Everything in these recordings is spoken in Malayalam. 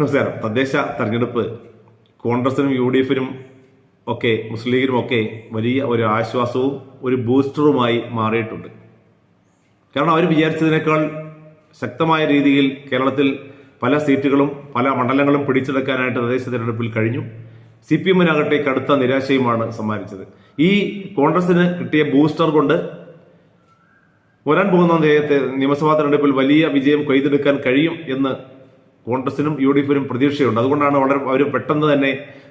നമസ്കാരം. തദ്ദേശ തെരഞ്ഞെടുപ്പ് കോൺഗ്രസിനും യു ഡി എഫിനും ഒക്കെ മുസ്ലിം ലീഗിനും ഒക്കെ വലിയ ഒരു ആശ്വാസവും ഒരു ബൂസ്റ്ററുമായി മാറിയിട്ടുണ്ട്. കാരണം അവർ വിചാരിച്ചതിനേക്കാൾ ശക്തമായ രീതിയിൽ കേരളത്തിൽ പല സീറ്റുകളും പല മണ്ഡലങ്ങളും പിടിച്ചെടുക്കാനായിട്ട് തദ്ദേശ തെരഞ്ഞെടുപ്പിൽ കഴിഞ്ഞു. സി പി എമ്മിനാകട്ടെ കടുത്ത നിരാശയുമാണ് സമ്മാനിച്ചത്. ഈ കോൺഗ്രസിന് കിട്ടിയ ബൂസ്റ്റർ കൊണ്ട് വരാൻ പോകുന്ന നിയമസഭാ തെരഞ്ഞെടുപ്പിൽ വലിയ വിജയം കൊയ്തെടുക്കാൻ കഴിയും എന്ന് കോൺഗ്രസിനും യു ഡി എഫിനും പ്രതീക്ഷയുണ്ട്. അതുകൊണ്ടാണ് വളരെ അവർ പെട്ടെന്ന് തന്നെ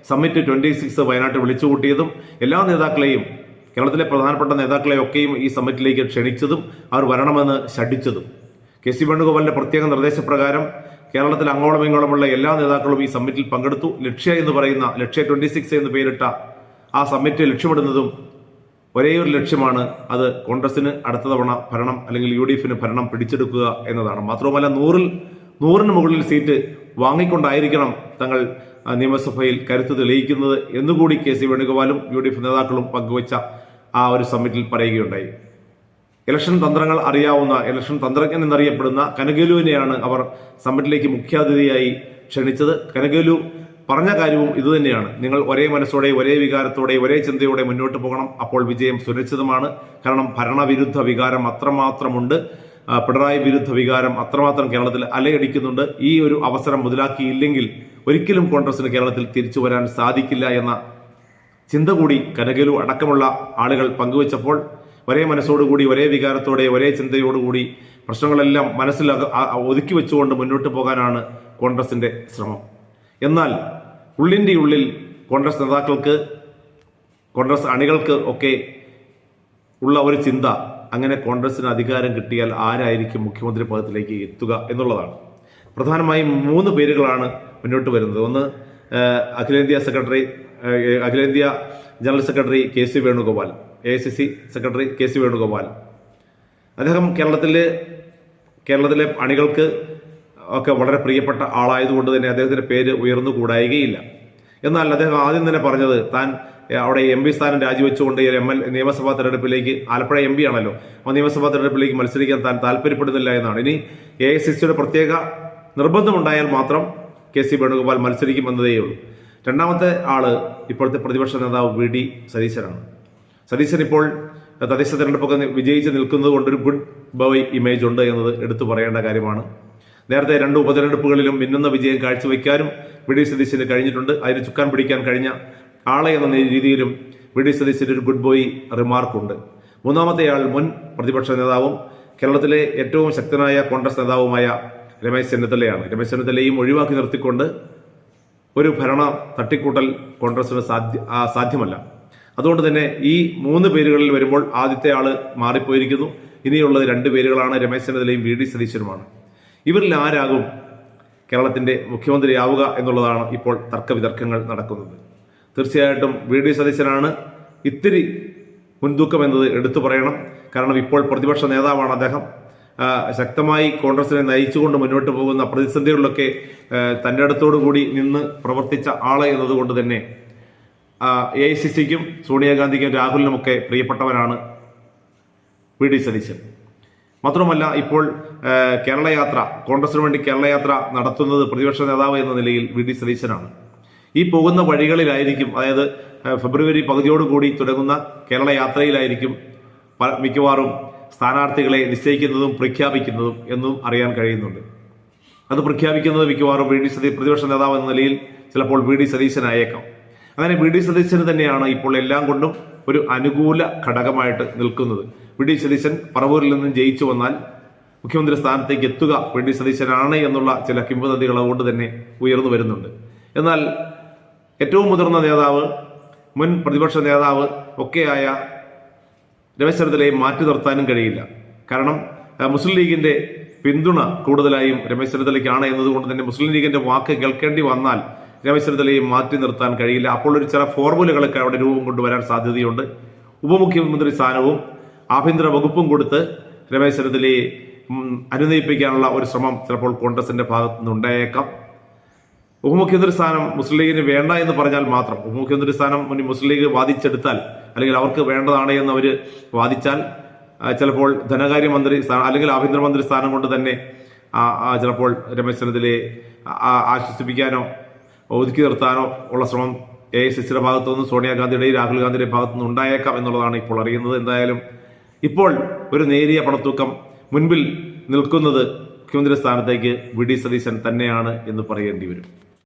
സമ്മിറ്റ് ട്വന്റി സിക്സ് വയനാട്ടിൽ വിളിച്ചുകൂട്ടിയതും എല്ലാ നേതാക്കളെയും കേരളത്തിലെ പ്രധാനപ്പെട്ട നേതാക്കളെയൊക്കെയും ഈ സമ്മിറ്റിലേക്ക് ക്ഷണിച്ചതും അവർ വരണമെന്ന് ശഠിച്ചതും. കെ സി വേണുഗോപാലിന്റെ പ്രത്യേക നിർദ്ദേശപ്രകാരം കേരളത്തിൽ അങ്ങോളം ഇങ്ങോളമുള്ള എല്ലാ നേതാക്കളും ഈ സമ്മിറ്റിൽ പങ്കെടുത്തു. ലക്ഷ്യ എന്ന് പറയുന്ന ലക്ഷ്യ ട്വന്റി സിക്സ് എന്ന് പേരിട്ട ആ സമ്മിറ്റ് ലക്ഷ്യമിടുന്നതും ഒരേ ഒരു ലക്ഷ്യമാണ് അത് കോൺഗ്രസിന് അടുത്ത തവണ ഭരണം അല്ലെങ്കിൽ യു ഡി എഫിന് ഭരണം പിടിച്ചെടുക്കുക എന്നതാണ്. മാത്രവുമല്ല നൂറിൽ നൂറിന് മുകളിൽ സീറ്റ് വാങ്ങിക്കൊണ്ടായിരിക്കണം തങ്ങൾ നിയമസഭയിൽ കരുത്ത് തെളിയിക്കുന്നത് എന്നുകൂടി കെ സി വേണുഗോപാലും യു ഡി എഫ് നേതാക്കളും പങ്കുവച്ച ആ ഒരു സമ്മിറ്റിൽ പറയുകയുണ്ടായി. ഇലക്ഷൻ തന്ത്രങ്ങൾ അറിയാവുന്ന ഇലക്ഷൻ തന്ത്രജ്ഞൻ എന്നറിയപ്പെടുന്ന കനകലുവിനെയാണ് അവർ സമ്മിറ്റിലേക്ക് മുഖ്യാതിഥിയായി ക്ഷണിച്ചത്. കനകലു പറഞ്ഞ കാര്യവും ഇതുതന്നെയാണ് നിങ്ങൾ ഒരേ മനസ്സോടെ ഒരേ വികാരത്തോടെ ഒരേ ചിന്തയോടെ മുന്നോട്ട് പോകണം. അപ്പോൾ വിജയം സുരക്ഷിതമാണ്. കാരണം ഭരണവിരുദ്ധ വികാരം അത്രമാത്രമുണ്ട്. പിണറായി വിരുദ്ധ വികാരം അത്രമാത്രം കേരളത്തിൽ അലയടിക്കുന്നുണ്ട്. ഈ ഒരു അവസരം മുതലാക്കിയില്ലെങ്കിൽ ഒരിക്കലും കോൺഗ്രസിന് കേരളത്തിൽ തിരിച്ചു വരാൻ സാധിക്കില്ല എന്ന ചിന്ത കൂടി കനകലു അടക്കമുള്ള ആളുകൾ പങ്കുവച്ചപ്പോൾ ഒരേ മനസ്സോടുകൂടി ഒരേ വികാരത്തോടെ ഒരേ ചിന്തയോടുകൂടി പ്രശ്നങ്ങളെല്ലാം മനസ്സിൽ ഒതുക്കി വെച്ചുകൊണ്ട് മുന്നോട്ട് പോകാനാണ് കോൺഗ്രസിന്റെ ശ്രമം. എന്നാൽ ഉള്ളിന്റെ ഉള്ളിൽ കോൺഗ്രസ് നേതാക്കൾക്ക് കോൺഗ്രസ് അണികൾക്ക് ഒക്കെ ഉള്ള ഒരു ചിന്ത അങ്ങനെ കോൺഗ്രസിന് അധികാരം കിട്ടിയാൽ ആരായിരിക്കും മുഖ്യമന്ത്രി പദത്തിലേക്ക് എത്തുക എന്നുള്ളതാണ്. പ്രധാനമായും മൂന്ന് പേരുകളാണ് മുന്നോട്ട് വരുന്നത്. ഒന്ന് അഖിലേന്ത്യാ സെക്രട്ടറി അഖിലേന്ത്യാ general secretary K C Venugopal A I C C secretary K C Venugopal. അദ്ദേഹം കേരളത്തിലെ കേരളത്തിലെ അണികൾക്ക് ഒക്കെ വളരെ പ്രിയപ്പെട്ട ആളായതുകൊണ്ട് തന്നെ അദ്ദേഹത്തിന്റെ പേര് ഉയർന്നു കൂടായികയില്ല എന്നാൽ അദ്ദേഹം ആദ്യം തന്നെ പറഞ്ഞത് താൻ അവിടെ എം പി സ്ഥാനം രാജിവെച്ചുകൊണ്ട് എം എൽ നിയമസഭാ തെരഞ്ഞെടുപ്പിലേക്ക് ആലപ്പുഴ എം പി ആണല്ലോ. ആ നിയമസഭാ തെരഞ്ഞെടുപ്പിലേക്ക് മത്സരിക്കാൻ താൻ താല്പര്യപ്പെടുന്നില്ല എന്നാണ്. ഇനി എ ഐ സി സിയുടെ പ്രത്യേക നിർബന്ധമുണ്ടായാൽ മാത്രം കെ സി വേണുഗോപാൽ മത്സരിക്കുമെന്നതേയുള്ളൂ രണ്ടാമത്തെ ആൾ ഇപ്പോഴത്തെ പ്രതിപക്ഷ നേതാവ് വി ഡി സതീശനാണ്. സതീശൻ ഇപ്പോൾ തദ്ദേശ തെരഞ്ഞെടുപ്പൊക്കെ വിജയിച്ച് നിൽക്കുന്നത് ഒരു ഗുഡ് ബോയ് ഇമേജ് ഉണ്ട് എന്നത് എടുത്തു പറയേണ്ട കാര്യമാണ്. നേരത്തെ രണ്ട് ഉപതെരഞ്ഞെടുപ്പുകളിലും മിന്നുന്ന വിജയം കാഴ്ചവെക്കാനും വി ഡി സതീശന് കഴിഞ്ഞിട്ടുണ്ട്. അതിന് ചുക്കാൻ പിടിക്കാൻ കഴിഞ്ഞ ആളെ എന്ന രീതിയിലും വി ഡി ഒരു ഗുഡ് ബോയ് റിമാർക്കുണ്ട് മൂന്നാമത്തെ ആൾ മുൻ പ്രതിപക്ഷ നേതാവും കേരളത്തിലെ ഏറ്റവും ശക്തനായ കോൺഗ്രസ് നേതാവുമായ രമേശ് ചെന്നിത്തലയാണ്. രമേശ് ചെന്നിത്തലയും ഒഴിവാക്കി നിർത്തിക്കൊണ്ട് ഒരു ഭരണ തട്ടിക്കൂട്ടൽ കോൺഗ്രസിന് സാധ്യ സാധ്യമല്ല. അതുകൊണ്ട് തന്നെ ഈ മൂന്ന് പേരുകളിൽ വരുമ്പോൾ ആദ്യത്തെ ആൾ മാറിപ്പോയിരിക്കുന്നു. ഇനിയുള്ളത് രണ്ട് പേരുകളാണ് രമേശ് ചെന്നിത്തലയും വി ഡി സതീശനുമാണ് ഇവരിൽ ആരാകും കേരളത്തിന്റെ മുഖ്യമന്ത്രിയാവുക എന്നുള്ളതാണ് ഇപ്പോൾ തർക്കവിതർക്കങ്ങൾ നടക്കുന്നത്. തീർച്ചയായിട്ടും വി ഡി സതീശനാണ് ഇത്തിരി മുൻതൂക്കം എന്നത് എടുത്തു പറയണം. കാരണം ഇപ്പോൾ പ്രതിപക്ഷ നേതാവാണ് അദ്ദേഹം. ശക്തമായി കോൺഗ്രസിനെ നയിച്ചുകൊണ്ട് മുന്നോട്ട് പോകുന്ന പ്രതിസന്ധികളിലൊക്കെ തന്റെ തന്റെ അടുത്തോടു കൂടി നിന്ന് പ്രവർത്തിച്ച ആൾ എന്നതുകൊണ്ട് തന്നെ എ ഐ സി സിക്കും സോണിയാഗാന്ധിക്കും രാഹുലിനുമൊക്കെ പ്രിയപ്പെട്ടവനാണ് വി ഡി സതീശൻ. മാത്രമല്ല ഇപ്പോൾ കേരളയാത്ര കോൺഗ്രസിന് വേണ്ടി കേരളയാത്ര നടത്തുന്നത് പ്രതിപക്ഷ നേതാവ് എന്ന നിലയിൽ വി ഡി സതീശനാണ്. ഈ പോകുന്ന വഴികളിലായിരിക്കും അതായത് ഫെബ്രുവരി പകുതിയോടുകൂടി തുടങ്ങുന്ന കേരള യാത്രയിലായിരിക്കും മിക്കവാറും സ്ഥാനാർത്ഥികളെ നിശ്ചയിക്കുന്നതും പ്രഖ്യാപിക്കുന്നതും എന്നും അറിയാൻ കഴിയുന്നുണ്ട്. അത് പ്രഖ്യാപിക്കുന്നത് മിക്കവാറും വി. ഡി. സതീ പ്രതിപക്ഷ നേതാവ് എന്ന നിലയിൽ ചിലപ്പോൾ വി. ഡി. സതീശനായേക്കാം. അങ്ങനെ വി. ഡി. സതീശന് തന്നെയാണ് ഇപ്പോൾ എല്ലാം കൊണ്ടും ഒരു അനുകൂല ഘടകമായിട്ട് നിൽക്കുന്നത്. വി. ഡി. സതീശൻ പറവൂരിൽ നിന്നും ജയിച്ചു വന്നാൽ മുഖ്യമന്ത്രി സ്ഥാനത്തേക്ക് എത്തുക വി. ഡി. സതീശനാണ് എന്നുള്ള ചില കിംവദന്തികൾ അതുകൊണ്ട് തന്നെ ഉയർന്നു വരുന്നുണ്ട്. എന്നാൽ ഏറ്റവും മുതിർന്ന നേതാവ് മുൻ പ്രതിപക്ഷ നേതാവ് ഒക്കെയായ രമേശ് ചെന്നിത്തലയെ മാറ്റി നിർത്താനും കഴിയില്ല. കാരണം മുസ്ലിം ലീഗിന്റെ പിന്തുണ കൂടുതലായും രമേശ് ചെന്നിത്തലയ്ക്കാണ് എന്നതുകൊണ്ട് തന്നെ മുസ്ലിം ലീഗിന്റെ വാക്ക് കേൾക്കേണ്ടി വന്നാൽ രമേശ് ചെന്നിത്തലയെ മാറ്റി നിർത്താൻ കഴിയില്ല. അപ്പോൾ ഒരു ചില ഫോർമുലകളൊക്കെ അവിടെ രൂപം കൊണ്ടുവരാൻ സാധ്യതയുണ്ട്. ഉപമുഖ്യമന്ത്രി സ്ഥാനവും ആഭ്യന്തര വകുപ്പും കൊടുത്ത് രമേശ് ചെന്നിത്തലയെ അനുനയിപ്പിക്കാനുള്ള ഒരു ശ്രമം ചിലപ്പോൾ കോൺഗ്രസിന്റെ ഭാഗത്തുനിന്ന് നിന്നുണ്ടായേക്കാം ഉപമുഖ്യമന്ത്രി സ്ഥാനം മുസ്ലിം ലീഗിന് വേണ്ട എന്ന് പറഞ്ഞാൽ മാത്രം. ഉപമുഖ്യമന്ത്രി സ്ഥാനം മുന്നിൽ മുസ്ലിം ലീഗ് വാദിച്ചെടുത്താൽ അല്ലെങ്കിൽ അവർക്ക് വേണ്ടതാണ് എന്ന് അവർ വാദിച്ചാൽ ചിലപ്പോൾ ധനകാര്യമന്ത്രി സ്ഥാനം അല്ലെങ്കിൽ ആഭ്യന്തരമന്ത്രി സ്ഥാനം കൊണ്ട് തന്നെ ചിലപ്പോൾ രമേശ് ചെന്നിത്തലയെ ആശ്വസിപ്പിക്കാനോ ഒതുക്കി നിർത്താനോ ഉള്ള ശ്രമം എ ഐ സി ഭാഗത്തു നിന്നും സോണിയാഗാന്ധിയുടെയും രാഹുൽ ഗാന്ധിയുടെയും ഭാഗത്തു നിന്ന് ഉണ്ടായേക്കാം എന്നുള്ളതാണ് ഇപ്പോൾ അറിയുന്നത്. എന്തായാലും ഇപ്പോൾ ഒരു നേരിയ പണത്തൂക്കം മുൻപിൽ നിൽക്കുന്നത് മുഖ്യമന്ത്രി സ്ഥാനത്തേക്ക് വി ഡി സതീശൻ തന്നെയാണ് എന്ന് പറയേണ്ടി വരും.